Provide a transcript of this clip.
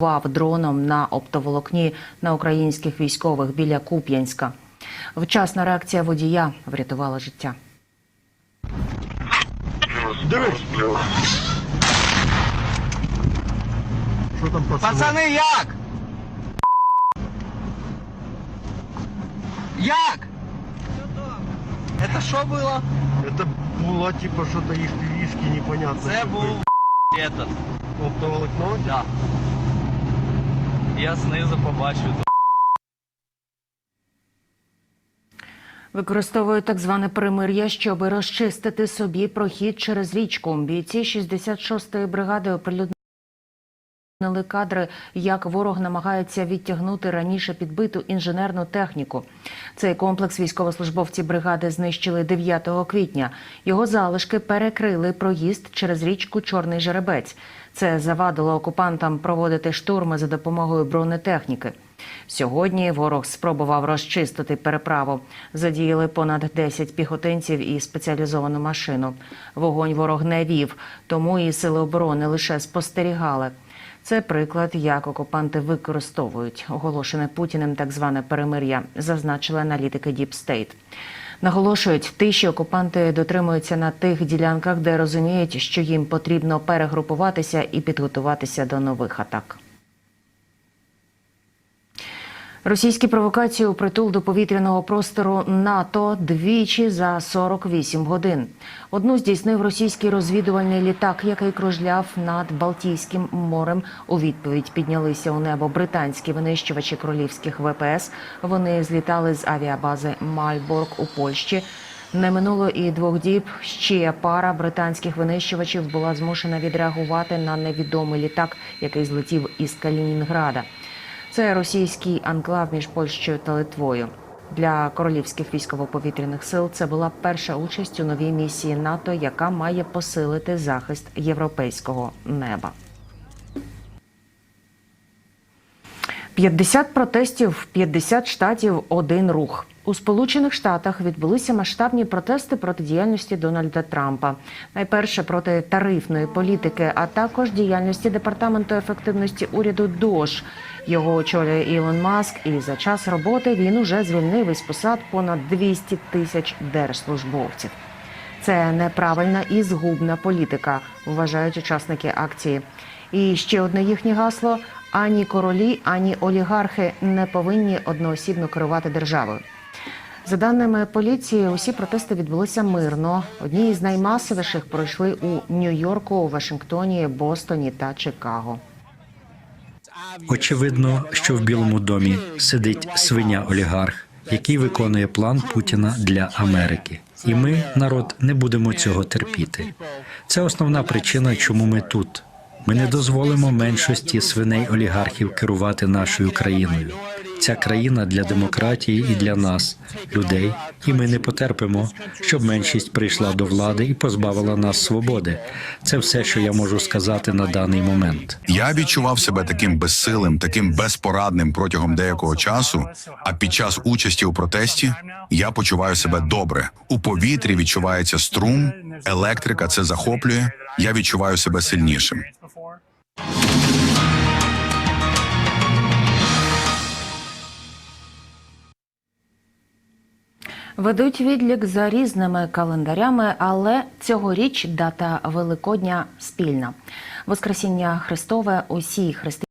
Вав дроном на оптоволокні на українських військових біля Куп'янська. Вчасна реакція водія врятувала життя. Дивись. Що там пацани? Пацани, як? Як? Это що було? Это була типа що-то їх вішки непонятно. Це що був було. этот. оптоволокно. Да. Я знизу побачу. Використовують так зване примир'я, щоб розчистити собі прохід через річку. Бійці 66-ї бригади оприлюднили кадри, як ворог намагається відтягнути раніше підбиту інженерну техніку. Цей комплекс військовослужбовці бригади знищили 9 квітня. Його залишки перекрили проїзд через річку Чорний Жеребець. Це завадило окупантам проводити штурми за допомогою бронетехніки. Сьогодні ворог спробував розчистити переправу. Задіяли понад 10 піхотинців і спеціалізовану машину. Вогонь ворог не вів, тому і сили оборони лише спостерігали. Це приклад, як окупанти використовують оголошене Путіним так зване перемир'я, зазначили аналітики Діпстейт. Наголошують, тиші окупанти дотримуються на тих ділянках, де розуміють, що їм потрібно перегрупуватися і підготуватися до нових атак. Російські провокації у притул до повітряного простору НАТО двічі за 48 годин. Одну здійснив російський розвідувальний літак, який кружляв над Балтійським морем. У відповідь піднялися у небо британські винищувачі королівських ВПС. Вони злітали з авіабази Мальборг у Польщі. Не минуло і двох діб. Ще пара британських винищувачів була змушена відреагувати на невідомий літак, який злетів із Калінінграда. Це російський анклав між Польщею та Литвою. Для королівських військово-повітряних сил це була перша участь у новій місії НАТО, яка має посилити захист європейського неба. 50 протестів, 50 штатів, один рух. У Сполучених Штатах відбулися масштабні протести проти діяльності Дональда Трампа. Найперше проти тарифної політики, а також діяльності департаменту ефективності уряду ДОЖ. Його очолює Ілон Маск, і за час роботи він уже звільнив із посад понад 200 тисяч держслужбовців. Це неправильна і згубна політика, вважають учасники акції. І ще одне їхнє гасло: ані королі, ані олігархи не повинні одноосібно керувати державою. За даними поліції, усі протести відбулися мирно. Одні із наймасовіших пройшли у Нью-Йорку, Вашингтоні, Бостоні та Чикаго. Очевидно, що в Білому домі сидить свиня олігарх, який виконує план Путіна для Америки. І ми, народ, не будемо цього терпіти. Це основна причина, чому ми тут. Ми не дозволимо меншості свиней олігархів керувати нашою країною. Ця країна для демократії і для нас, людей, і ми не потерпимо, щоб меншість прийшла до влади і позбавила нас свободи. Це все, що я можу сказати на даний момент. Я відчував себе таким безсилим, таким безпорадним протягом деякого часу. А під час участі у протесті я почуваю себе добре. У повітрі відчувається струм, електрика це захоплює. Я відчуваю себе сильнішим. Ведуть відлік за різними календарями, але цьогоріч дата Великодня спільна. Воскресіння Христове усі християни